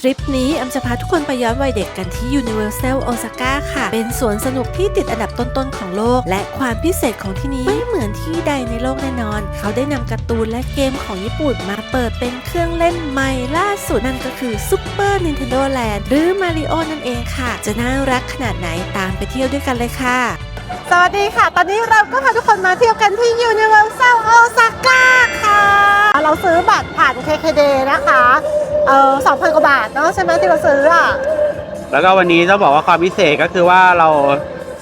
ทริปนี้อำจะพาทุกคนไปย้อนวัยเด็กกันที่ Universal Osaka ค่ะ เป็นสวนสนุกที่ติดอันดับต้นๆของโลก และความพิเศษของที่นี้ไม่เหมือนที่ใดในโลกแน่นอน เขาได้นำการ์ตูนและเกมของญี่ปุ่นมาเปิดเป็นเครื่องเล่นใหม่ล่าสุดนั่นก็คือ Super Nintendo Land หรือ Mario นั่นเองค่ะ จะน่ารักขนาดไหนตามไปเที่ยวด้วยกันเลยค่ะ สวัสดีค่ะ ตอนนี้เราก็พาทุกคนมาเที่ยวกันที่ Universal Osaka ค่ะ เราซื้อบัตรผ่าน KKD นะคะ เออ2,000กว่าบาทเนาะใช่ไหมที่เราซื้ออะแล้วก็วันนี้ต้องบอกว่าความพิเศษก็คือว่าเรา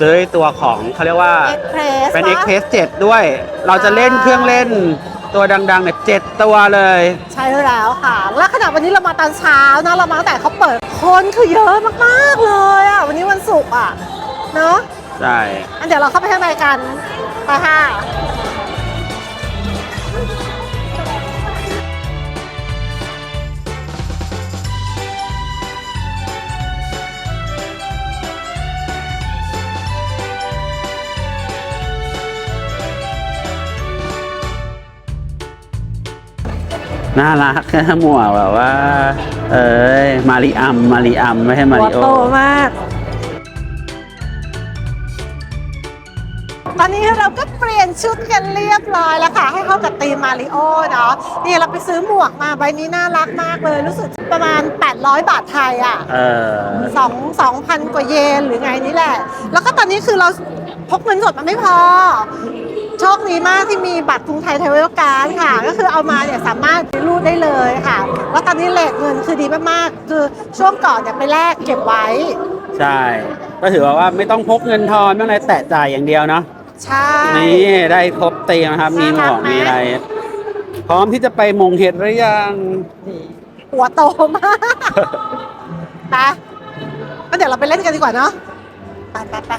ซื้อตัวของเขาเรียกว่า Express เป็นปะ Express 7 ด้วย เราจะเล่นเครื่องเล่นตัวดังๆเนี่ยเจ็ดตัวเลย ใช่แล้วค่ะ แล้วขณะวันนี้เรามาตอนเช้านะเรามาตั้งแต่เขาเปิดคนคือเยอะมากๆเลยอะวันนี้วันศุกร์อะเนาะใช่อันเดี๋ยวเราเข้าไปข้างในกันไปค่ะ น่ารักหมวกแบบว่า เอ้ยมาริอัมมาริอัมไม่ใช่มาหัวริโอโตมาก ตอนนี้เราก็เปลี่ยนชุดกันเรียบร้อยแล้วค่ะ ให้เข้ากับธีมมาริโอเนาะนี่เราไปซื้อหมวกมาใบนี้น่ารักมากเลย รู้สึกประมาณ 800 บาทไทยอะ เออ สองสองพันกว่าเยนหรือไงนี่แหละ แล้วก็ตอนนี้คือเราพกเงินสดมาไม่พอ โชคดีมากที่มีบัตรกรุงไทยไทยเวลการ์ดค่ะ ก็คือเอามาเนี่ยสามารถรูดได้เลยค่ะ แล้วตอนนี้เลทเงินคือดีมากๆ คือช่วงก่อนเนี่ยไปแลกเก็บไว้ ใช่ ก็ถือว่าว่าไม่ต้องพกเงินทอนไม่ต้องอะไรแตะจ่ายอย่างเดียวเนาะใช่นี่ได้ครบเตียมนะครับ มีหมวกมีอะไร พร้อมที่จะไปมงเห็ดหรือยังหัวโตมากนะก็เดี๋ยวเราไปเล่นกันดีกว่าเนาะไปไปไป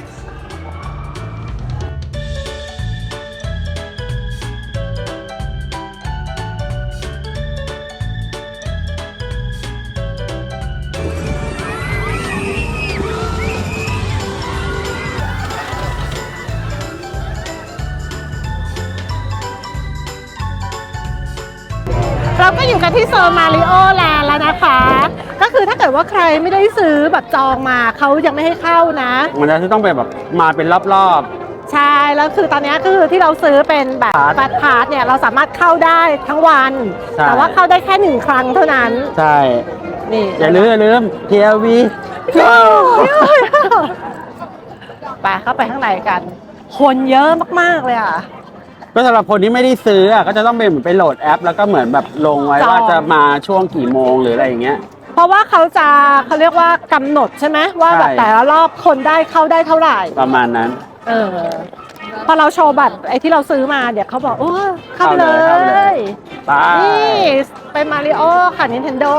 อยู่กันที่โซนมาริโอแลนด์แล้วนะคะ ก็คือถ้าเกิดว่าใครไม่ได้ซื้อแบบจองมาเขายังไม่ให้เข้านะ มันจะต้องไปแบบมาเป็นรอบใช่แล้วคือตอนนี้คือที่เราซื้อเป็นแบบพาร์ทบัตรพาร์ทเนี่ยเราสามารถเข้าได้ทั้งวันใช่แต่ว่าเข้าได้แค่หนึ่งครั้งเท่านั้นๆใช่ นี่อย่าลืมอย่าลืม TLV ไปเข้าไปข้างในกัน คนเยอะมากๆเลยอะ ก็สำหรับคนที่ไม่ได้ซื้ออะก็จะต้องเป็นเหมือนไปโหลดแอป แล้วก็เหมือนแบบลงไว้จอง ว่าจะมาช่วงกี่โมงหรืออะไรอย่างเงี้ย เพราะว่าเขาจะเขาเรียกว่ากำหนดใช่ไหมว่าแบบใช่ แต่ละรอบคนได้เข้าได้เท่าไหร่ ประมาณนั้น เออพอเราโชว์บัตรไอ้ที่เราซื้อมาเดี๋ยวเขาบอกโอ้เข้าไปเลเข้าเลยยไปนี่ เป็นมาริโอค่ะ Nintendo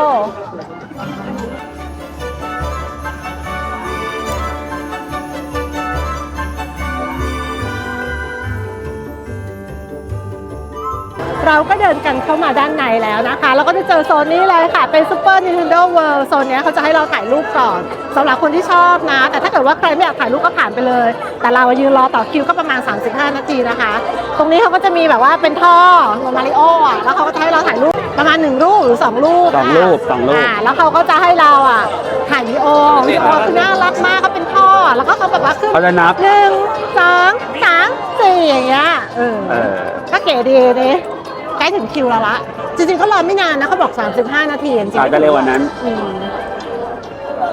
เราก็เดินกันเข้ามาด้านในแล้วนะคะ แล้วก็จะเจอโซนนี้เลยค่ะ เป็น Super Nintendo World โซนเนี้ยเขาจะให้เราถ่ายรูปก่อนสำหรับคนที่ชอบนะ แต่ถ้าเกิดว่าใครไม่อยากถ่ายรูปก็ผ่านไปเลย แต่เรายืนรอต่อคิวก็ประมาณ 35 นาทีนะคะ ตรงนี้เขาก็จะมีแบบว่าเป็นท่อเหมือนมาริโออะแล้วเขาก็จะให้เราถ่ายรูปประมาณหนึ่งรูปหรือสองรูปสองรูปสองรูปอ่าแล้วเขาก็จะให้เราอะถ่ายวิดีโอวิดีโอคือน่ารักมากเขาเป็นท่อแล้วก็เขาแบบว่าขึ้นเขาจะนับหนึ่งสองสามสี่อย่างเงี้ยเออเออก็เก๋ดีนี่ ใกล้ถึงคิวแล้วละ จริงๆเขารอไม่นานนะเขาบอก 35 นาทีจริงๆอาจจะเร็วกว่านั้น อืม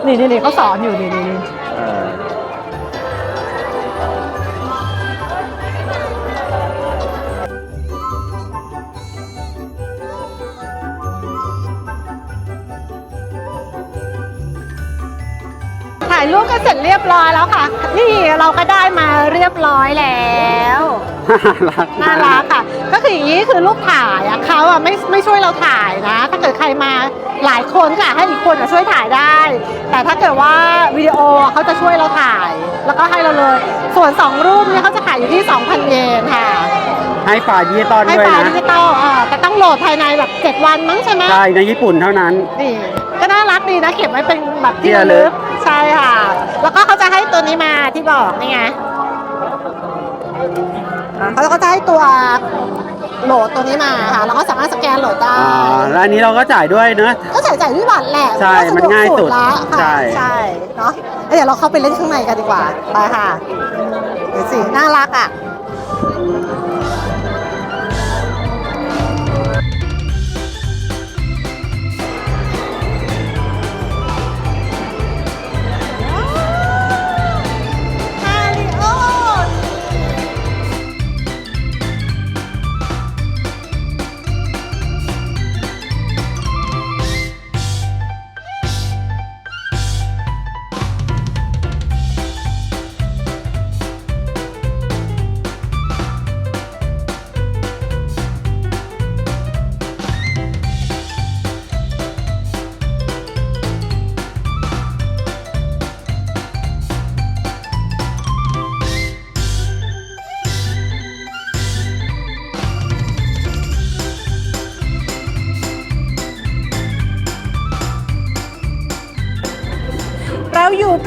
นี่นี่นี่เขาสอนอยู่นี่นี่นี่ เออายรูปกันเสร็จเรียบร้อยแล้วค่ะ นี่เราก็ได้มาเรียบร้อยแล้วรักน่ารักค่ะ ก็คืออย่างนี้คือรูปถ่ายอะเขาอะไม่ไม่ช่วยเราถ่ายนะ ถ้าเกิดใครมาหลายคนก็อาจให้อีกคนอะช่วยถ่ายได้ แต่ถ้าเกิดว่าวิดีโอเขาจะช่วยเราถ่าย แล้วก็ให้เราเลย ส่วน 2 รูปเนี่ยเขาจะขายอยู่ที่ 2,000 เยนค่ะ ให้ฝ่ายดิจิตอลให้ด้วยไฟล์นะดิจิตอลอ่าแต่ต้องโหลดภายในแบบ 7 วันมั้งใช่ไหม ใช่ในญี่ปุ่นเท่านั้น นี่ก็น่ารักดีนะเก็บไว้เป็นแบบที่ที่ระระลึลึกก ใช่ค่ะ แล้วก็เขาจะให้ตัวนี้มาที่บอกนี่ไงอ่าเขาก็จะให้ตัวโหลดตัวนี้มาค่ะแล้วก็สามารถสแกนโหลดได้อ่าแล้วอันนี้เราก็จ่ายด้วยเนอะ ก็จ่ายจ่ายที่บัตรแหละใช่ก็ะมันง่ายสุดละค่ะใช่ใช่เนาะแล้วเดี๋ยวเราเข้าไปเล่นข้างในกันดีกว่าไปค่ะเดี๋ยวสิน่ารักอะ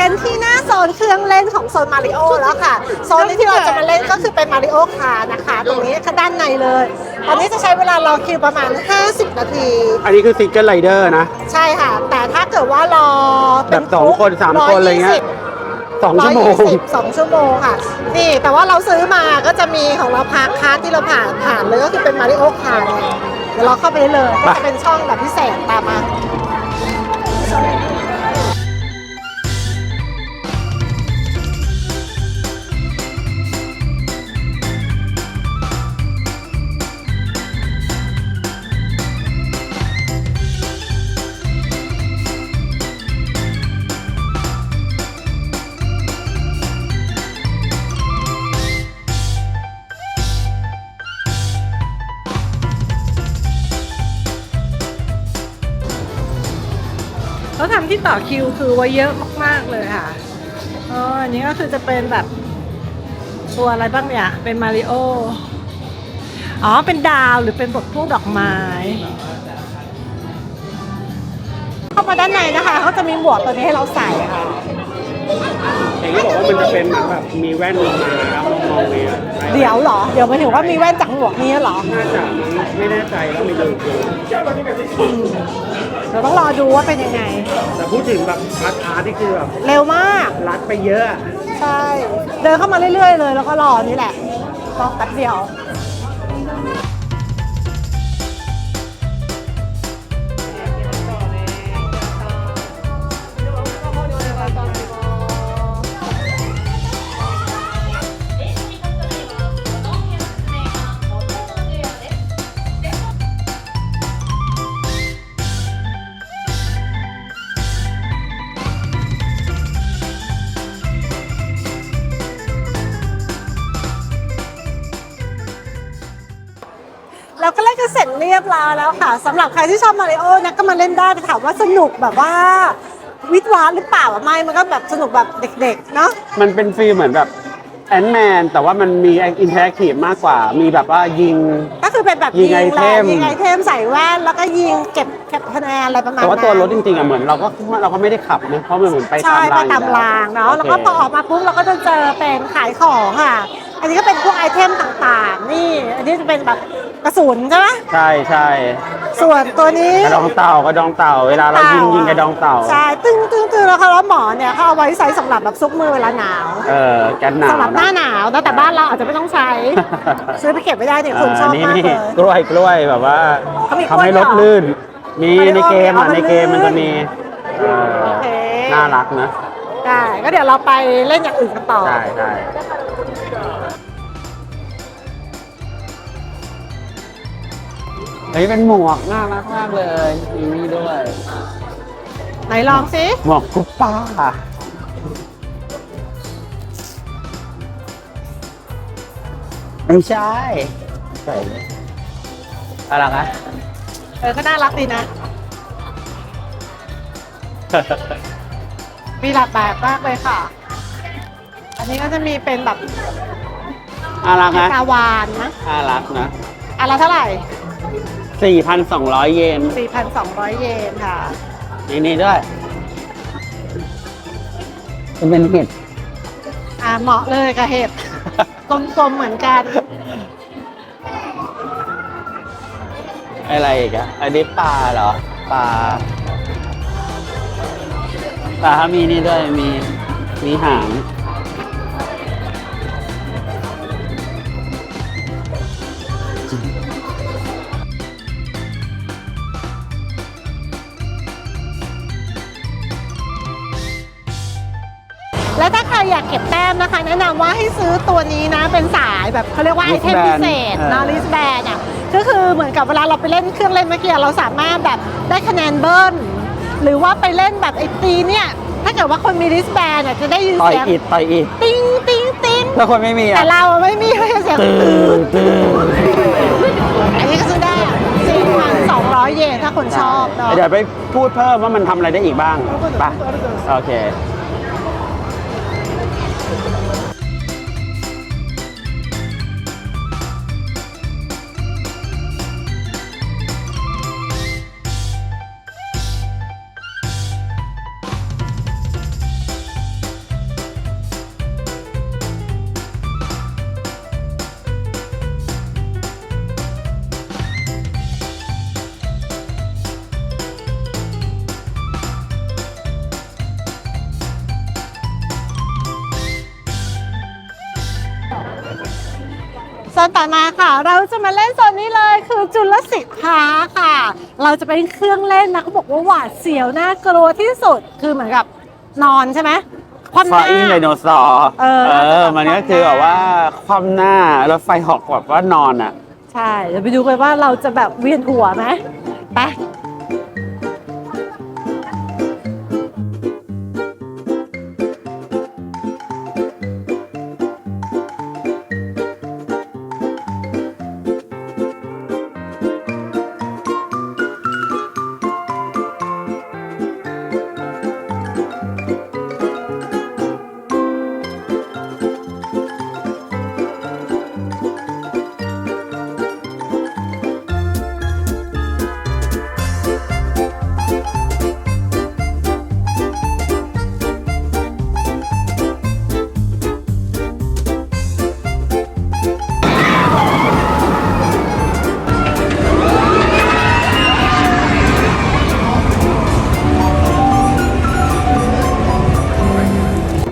กันที่หน้าโซนเครื่องเล่นของโซนมาริโอแล้วค่ะ โซนนี้ที่เราจะมาเล่นก็คือเป็นมาริโอคาร์นะคะ ตรงนี้ค่ะด้านในเลย ตอนนี้จะใช้เวลารอคิวประมาณ 50 นาที อันนี้คือซิงเกิลไรเดอร์นะ ใช่ค่ะ แต่ถ้าเกิดว่ารอแบบสองคนสามคนอะไรเงี้ยสองชั่วโมงสองชั่วโมงค่ะ นี่ แต่ว่าเราซื้อมาก็จะมีของเราพาร์คคาร์ที่เราผ่านผ่านเลยก็คือเป็นมาริโอคาร์เนี่ยเดี๋ยวเราเข้าไปได้เลยก็จะเป็นช่องแบบพิเศษตามมา ต่อคิวคือว่าเยอะมากๆเลยค่ะอ๋ออันนี้ก็คือจะเป็นแบบตัวอะไรบ้างเนี่ย เป็นมาริโอ อ๋อ เป็นดาวหรือเป็นบทพวกดอกไม้ เข้ามาด้านในนะคะ เขาจะมีหมวกตัวนี้ให้เราใส่ค่ะ เองก็บอกว่ามันจะเป็นเหมือนแบบมีแว่นลงมาแล้วมองๆเนี่ยเดี๋ยวเหรอ เดี๋ยวหมายถึงว่ามีแว่นจากหมวกนี้เหรอน่าจะไม่แน่ใจแล้วไม่รู้เราต้องรอดูว่าเป็นยังไง แต่พูดถึงแบบพาร์ทอาร์ตนี่คือแบบเร็วมาก รัดไปเยอะอะ ใช่ เดินเข้ามาเรื่อยๆเลย แล้วก็รอนี่แหละรอแป๊บเดียว เราก็เล่นกันเสร็จเรียบร้อยแล้วค่ะสำหรับใครที่ชอบมาริโอเนี่ยก็มาเล่นได้แต่ถามว่าสนุกแบบว่าวิทย์วาหรือเปล่าอะไม่มันก็แบบสนุกแบบเด็กๆเนาะ มันเป็นฟีลเหมือนแบบแอนแมนแต่ว่ามันมีอินเทอร์แอคทีฟมากกว่า มีแบบว่ายิง ก็คือเป็นแบบยิยิงไอเทมแหละยิงไอเทมใส่แว่นแล้วก็ยิงเก็บเก็บคะแนนอะไรประมาณแต่นั้นว่าตัวรถจริงๆอะเหมือนเราก็เราก็ไม่ได้ขับนะเพราะมันเหมือนไปตาใช่มไปรางตามอยู่รางเนาะแล้วก็โคพอออกมาปุ๊บเราก็จะเจอเป็นขายของค่ะ อันนี้ก็เป็นพวกไอเทมต่างๆ นี่ อันนี้จะเป็นแบบกระสุนใช่ไหมใช่ใช่ส่วนตัวนี้กระดองเต่ากระดองเต่า เวลาเรายิงยิงกระดองเต่าใช่ตึ้งตึ้งตึ้งแล้วเขาแล้วหมอเนี่ยเขาเอาไว้ใช้สำหรับแบบซุกมือเวลาหนาวเออกันหนาวสำหรับหน้านะหนาวนะแต่บ้านเราอาจจะไม่ต้องใช้ซื้อไปเก็บไม่ได้เนี่ยคุณชอบนี่มากนี่เลยกล้วยกล้วยแบบว่าเขามีกล้ทำวยให้รถเหรอลื่น มีไปในเกมอะเอามันในเกมมันลื่จะนมีเออโอเคน่ารักนะได้ก็เดี๋ยวเราไปเล่นอย่างอื่นกันต่อใช่ใช่ เฮ้ยเป็นหมวกน่ารักมากเลยมีนี่ด้วย ไหนลองสิหมวกกุปป้าไม่ใช่ใส่อะไรนะเออก็น่ารักดีนะ มีหลากหลายมากเลยค่ะ อันนี้ก็จะมีเป็นแบบน่ารักนะกาวานนะน่ารักนะ อันละเท่าไหร่ 4,200 เยน4,200 เยนค่ะ นี่นี่ด้วยจะเป็นเห็ดอ่าเหมาะเลยกับเห็ด กลมๆเหมือนกัน อะไรอีกอะอันนี้ปลาเหรอ ปลา ปลาเขามีนี่ด้วย มี มีหาง แล้วถ้าใครอยากเก็บแต้มนะคะ แนะนำว่าให้ซื้อตัวนี้นะ เป็นสายแบบเขาเรียกว่าไอเทม Wristband พิเศษเออเนาะลิสแบนอะก็คือเหมือนกับเวลาเราไปเล่นเครื่องเล่นเมื่อกี้เราสามารถแบบได้คะแนนเบิ้ลหรือว่าไปเล่นแบบไอตีเนี่ย ถ้าเกิดว่าคนมีลิสแบนอะจะได้ยินต่อยเสียงอิดต่อยอิดติ้งติ้งติ้งถ้าคนไม่มีแต่อะเราอะไม่มีไม่ใช่เสียงตื่นตื่นอันนี้ก็ซื้อได้อะ4,200 เยนถ้าคนชอบเนาะ เดี๋ยวไปพูดเพิ่มว่ามันทำอะไรได้อีกบ้างไปโอเค นต่อมาค่ะ เราจะมาเล่นโซนนี้เลยคือจุลศิษย์พาร์คค่ะ เราจะเป็นเครื่องเล่นนะเขาบอกว่าหวาดเสียวน่ากลัวที่สุดคือเหมือนกับนอนใช่ไหมความหฟาน้า อิงไดโนเสาร์เออเออ มันก็คือแบบว่าคว่ำหน้ารถไฟหอกแบบว่านอนอะ ใช่เดี๋ยวไปดูกันว่าเราจะแบบเวียนหัวไหมไป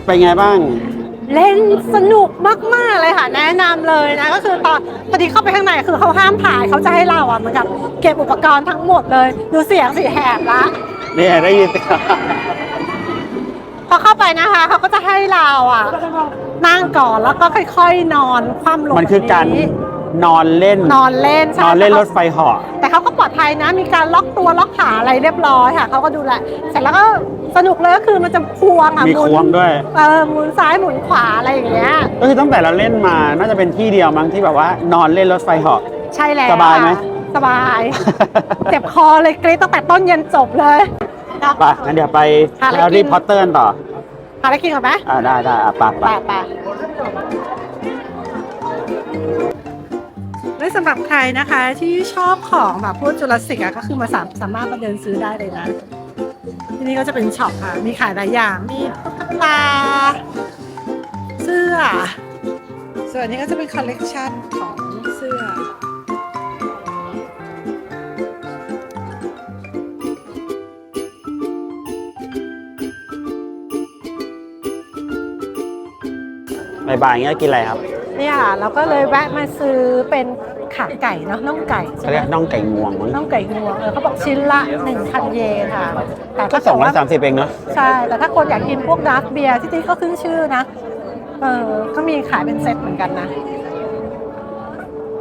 เป็นไงบ้าง เล่นสนุกมากๆเลยค่ะ แนะนำเลยนะ ก็คือตอนพอดีเข้าไปข้างในคือเขาห้ามถ่ายเขาจะให้เราอะเหมือนกับเก็บอุปกรณ์ทั้งหมดเลยดูเสียงสีแหบละ เนี่ยได้ยินเสียงพอเข้าไปนะคะเขาก็จะให้เราอะนั่งก่อนแล้วก็ค่อย ๆ นอนคว่ำลงมันคือการแบบนี้ นอนเล่น นอนเล่นใช่นอนเล่นแต่รขาถไฟเหาะ แต่เขาก็ปลอดภัยนะ มีการล็อกตัวล็อกขาอะไรเรียบร้อยค่ะ เขาก็ดูแล เสร็จแล้วก็สนุกเลยก็คือมันจะควงอะมีหมุนควงด้วย เออหมุนซ้ายหมุนขวาอะไรอย่างเงี้ย ก็คือตั้งแต่เราเล่นมา น่าจะเป็นที่เดียวมั้งที่แบบว่านอนเล่นรถไฟเหาะ ใช่แล้วสบายไหมค่ะสบาย เจ็บคอเลยกรี๊ดตั้งแต่ต้นยันจบเลยเนาะไปงั้นเดี๋ยวไปหาอะไรแฮร์กิรี่นพอตเตอร์กันต่อหาอะไรกินก่อนไหมอ่าได้ได้อะไปไปไปไป และสำหรับใครนะคะที่ชอบของแบบพวกจุลศิษย์อะก็คือมาสามสามารถมาเดินซื้อได้เลยนะ ที่นี่ก็จะเป็นช็อปค่ะ มีขายหลายอย่าง มีตุ๊กตา เสื้อ ส่วนนี้ก็จะเป็นคอลเลกชันของเสื้อบ่ายๆอย่างเงี้ยกินอะไรครับ เนี่ยเราก็เลยแวะมาซื้อเป็นขาไก่เนาะน่องไก่ใช่เขาไหมเรียกน่องไก่งวงมั้งน่องไก่งวงเออเขาบอกชิ้นละ1,000เยนค่ะ แต่ก็ถ้าสเกิองดร้อยว่า สามสิบเองเนาะใช่ แต่ถ้าคนอยากกินพวกดราฟต์เบียร์ที่นี่ก็ขึ้นชื่อนะ เออก็มีขายเป็นเซตเหมือนกันนะ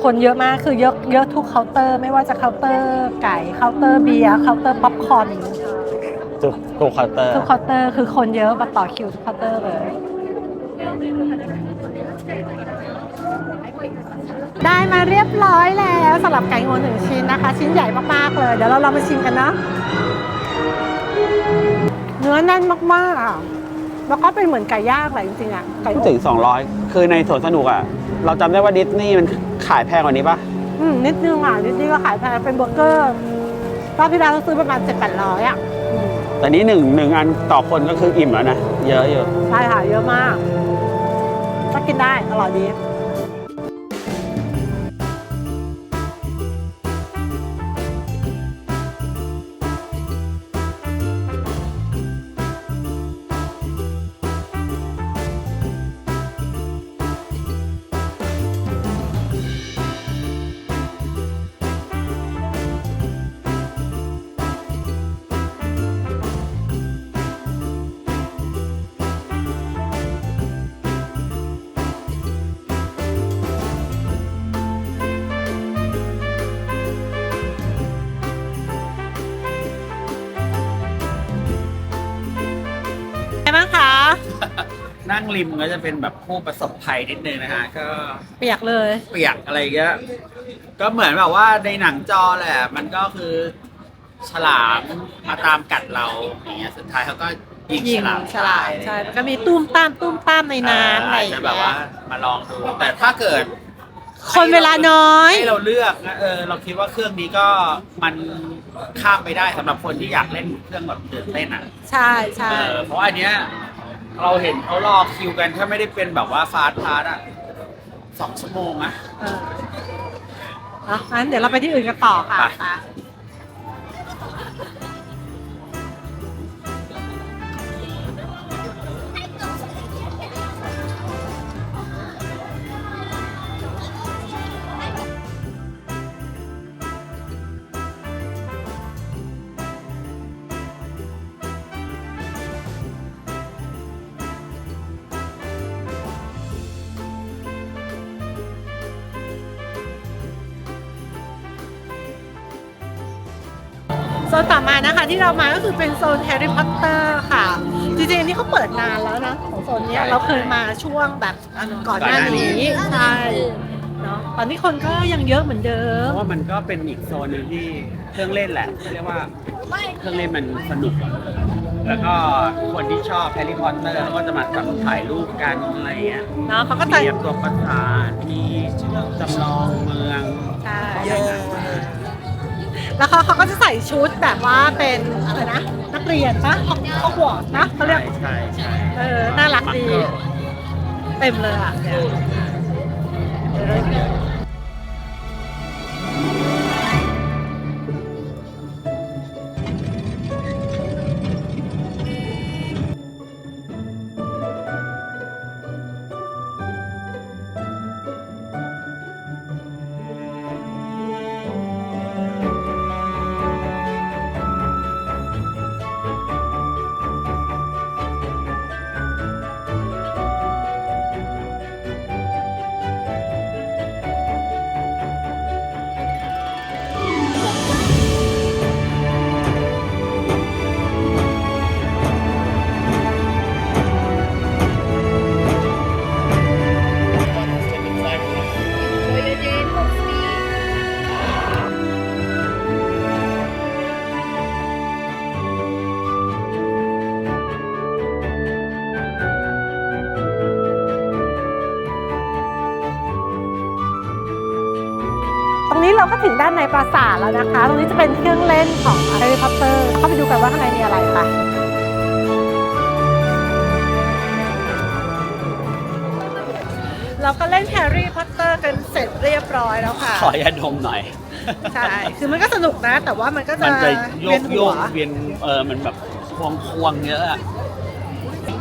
คนเยอะมาก คือเยอะเยอะทุกเคาน์เตอร์ ไม่ว่าจะเคาน์เตอร์ไก่เคาน์เตอร์เบียร์เคาน์เตอร์ป๊อปคอร์นทุกทุกเคาน์เตอร์ทุกเคาน์เตอร์คือคนเยอะมาต่อคิวทุกเคาน์เตอร์เลย ได้มาเรียบร้อยแล้วสำหรับไก่งวงหนึ่งชิ้นนะคะ ชิ้นใหญ่มากๆเลย เดี๋ยวเราลองมาชิมกันนะ เนื้อแน่นมากๆอะแล้วก็เป็นเหมือนไก่ย่างแหละจริงๆอะไก่พูดถึง 200 คือในสวนสนุกอะ เราจำได้ว่าดิสนีย์มันขายแพงกว่านี้ปะอืมนิดนึงอะนิดนึงก็ขายแพงเป็นเบอร์เกอร์รอบที่แล้วเราซื้อประมาณเจ็ดแปดร้อยอะอืมแต่นี้หนึ่งหนึ่งอันต่อคนก็คืออิ่มแล้วนะ เยอะอยู่ใช่ค่ะเยอะมาก กินได้อร่อยดี ริมก็จะเป็นแบบผู้ประสบภัยนิดนึงนะฮะก็เปียกเลย เปียกอะไรเงี้ยก็เหมือนแบบว่าในหนังจอแหละ มันก็คือฉลามมาตามกัดเราอย่างเงี้ยสุดท้ายเขาก็ยิงยิฉงลามฉลามตยใช่แล้วก็มีตุ้มตามตุ้มตามในน้ำอะไรอาอจย่างจะเงี้ยแบบว่ามาลองดู แต่ถ้าเกิด คนเวลาน้อย ให้เราเลือกนะเออเราคิดว่าเครื่องนี้ก็มันข้ามไปได้สำหรับคนที่อยากเล่นเครื่องแบบตื่นเต้นอะใช่ใช่เออเพราะอันเนี้ย เราเห็นเขารอคิวกันถ้าไม่ได้เป็นแบบว่าฟาสต์พาสอะสองชั่วโมงอะ เออเอางั้นเดี๋ยวเราไปที่อื่นกันต่อค่ะ ไป ไป ที่เรามาก็คือเป็นโซนแฮร์รี่พอตเตอร์ค่ะ จริงๆอันนี้เขาเปิดนานแล้วนะของโซนเนี้ยเราเคยมาช่วงแบบก่อนหน้านี้ใช่เนาะตอนนี้คนก็ยังเยอะเหมือนเดิเพม ราะว่ามันก็เป็นอีกโซนหนึ่งที่เครื่องเล่นแหละเรียกว่าเครื่องเล่นมันสนุกอะแล้วก็คนที่ชอบแฮร์รี่พอตเตอร์ก็จะมาแบบถ่ายรูปกันอะไรเงี้ยเนาะเขาก็จะ มีตัวประสาทมีจำลองเมือง ใช่ แล้วเขาเขาก็จะใส่ชุดแบบว่าเป็นอะไรนะ นักเรียนปะเขาหวอดนะเขาเรียก ใช่ใช่เออน่ารักดีมัเกิลเต็มเลยอะเนี่ย ถึงด้านในปราสาทแล้วนะคะ ตรงนี้จะเป็นเครื่องเล่นของแฮร์รี่พอตเตอร์ เข้าไปดูกันว่าข้างในมีอะไรค่ะเราก็เล่นแฮร์รี่พอตเตอร์กันเสร็จเรียบร้อยแล้วค่ะ ขอยาดมหน่อย ใช่ คือมันก็สนุกนะ แต่ว่ามันก็จะมันจะโยเวียกนโยหัวกเวียนเออมันแบบควงควงๆเยอะอะ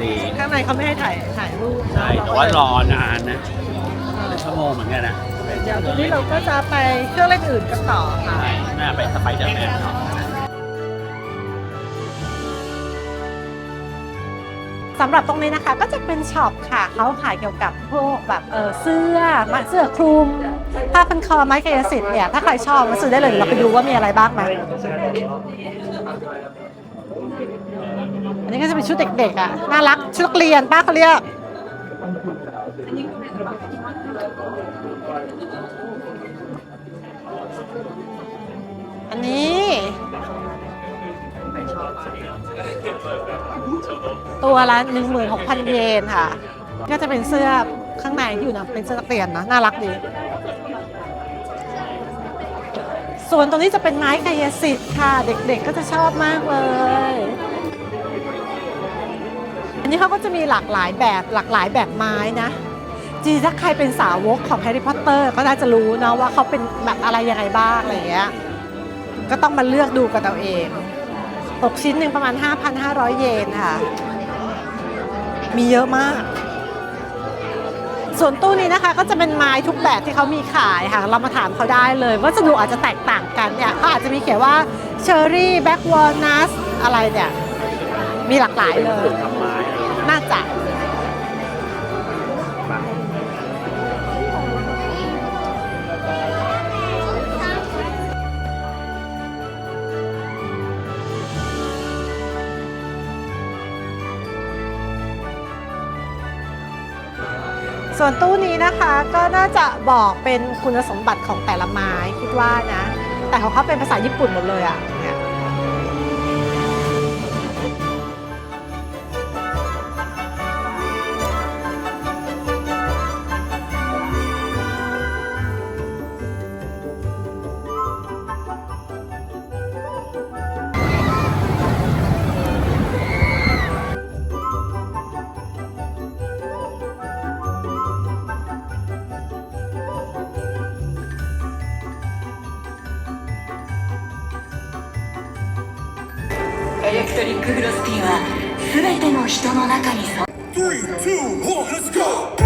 ดีข้างในเขาไม่ให้ถ่ายถ่ายรูปนะใช่แต่ว่ารอนานนะเป็นชั่วโมงเหมือนกันนะ เดี๋ยวตรงนี้เราก็จะไปเครื่องเล่นอื่นกันต่อค่ะใช่น่าไปสไปเดอร์แมนสำหรับตรงนี้นะคะก็จะเป็นช็อปค่ะเขาขายเกี่ยวกับพวกแบบเออเสื้อมาเสื้อคลุมผ้าพันคอไม้กายสิทธิ์เนี่ยถ้าใครชอบมาซื้อได้เลยเดี๋ยวเราไปดูว่ามีอะไรบ้างไหมอันนี้ก็จะเป็นชุดเด็กๆอะน่ารักชุดนักเรียนป้าเขาเรียก อันนี้ ตัวละ16,000 เยนค่ะ ก็จะเป็นเสื้อข้างในที่อยู่นะเป็นเสื้อนักเรียนนะ น่ารักดี ส่วนตรงนี้จะเป็นไม้กายสิทธิ์ค่ะ เด็กๆก็จะชอบมากเลย อันนี้เขาก็จะมีหลากหลายแบบหลากหลายแบบไม้นะจริงถ้าใครเป็นสาวกของแฮร์รี่พอตเตอร์ก็น่าจะรู้เนาะว่าเขาเป็นแบบอะไรยังไงบ้างอะไรอย่างเงี้ย ก็ต้องมาเลือกดูกันเอาเองตกชิ้นหนึ่งประมาณ 5,500 เยนค่ะ มีเยอะมาก ส่วนตู้นี้นะคะก็จะเป็นไม้ทุกแบบที่เขามีขายค่ะ เรามาถามเขาได้เลย วัสดุอาจจะแตกต่างกันเนี่ยเขาอาจจะมีเขียนว่าเชอร์รี่แบ็กวอลนัสอะไรเนี่ย มีหลากหลายเลย ส่วนตู้นี้นะคะก็น่าจะบอกเป็นคุณสมบัติของแต่ละไม้คิดว่านะ แต่ของเขาเป็นภาษาญี่ปุ่นหมดเลยอะ่ะ トロスティは全ての人の中に3 2 1 Let's go!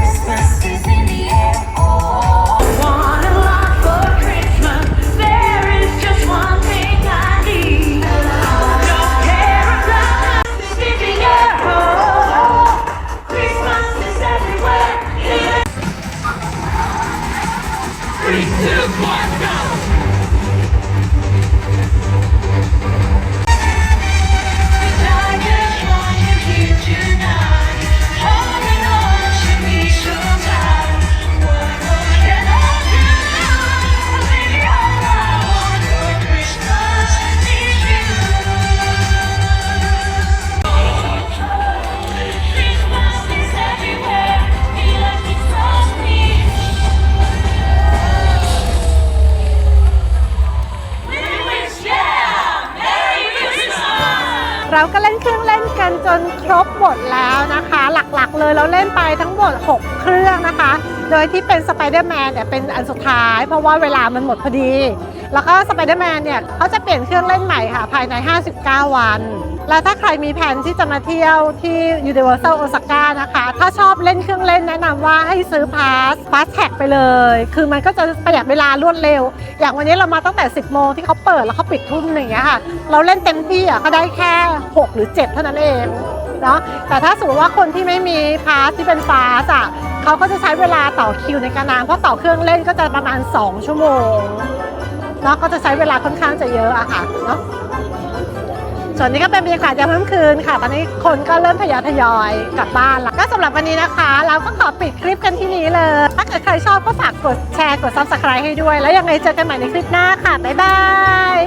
ยที่เป็นสไปเดอร์แมนเนี่ยเป็นอันสุดท้าย เพราะว่าเวลามันหมดพอดี แล้วก็สไปเดอร์แมนเนี่ยเขาจะเปลี่ยนเครื่องเล่นใหม่ค่ะ ภายใน 59 วัน แล้วถ้าใครมีแผนที่จะมาเที่ยวที่ Universal Osaka นะคะ ถ้าชอบเล่นเครื่องเล่นแนะนำว่าให้ซื้อพาสพาสแท็กไปเลย คือมันก็จะประหยัดเวลารวดเร็ว อย่างวันนี้เรามาตั้งแต่ 10 โมงที่เขาเปิดแล้วเขาปิดทุ่มหนึ่งอย่างเงี้ยค่ะ เราเล่นเต็มที่อะก็ได้แค่ 6 หรือ 7 เท่านั้นเองเนาะแต่ถ้าสมมติว่าคนที่ไม่มีพาสที่เป็นฟาสอะ เขาก็จะใช้เวลาต่อคิวในการนานเพราะต่อเครื่องเล่นก็จะประมาณ 2 ชั่วโมงเนาะก็จะใช้เวลาค่อนข้างจะเยอะอะค่ะเนาะส่วนนี้ก็เป็นบรรยากาศยามค่ำคืนค่ะ ตอนนี้คนก็เริ่มทยอยทยอยกลับบ้านแล้วก็สำหรับวันนี้นะคะ เราก็ขอปิดคลิปกันที่นี้เลย ถ้าเกิดใครชอบก็ฝากกดแชร์กด subscribe ให้ด้วย แล้วยังไงเจอกันใหม่ในคลิปหน้าค่ะ บ๊ายบาย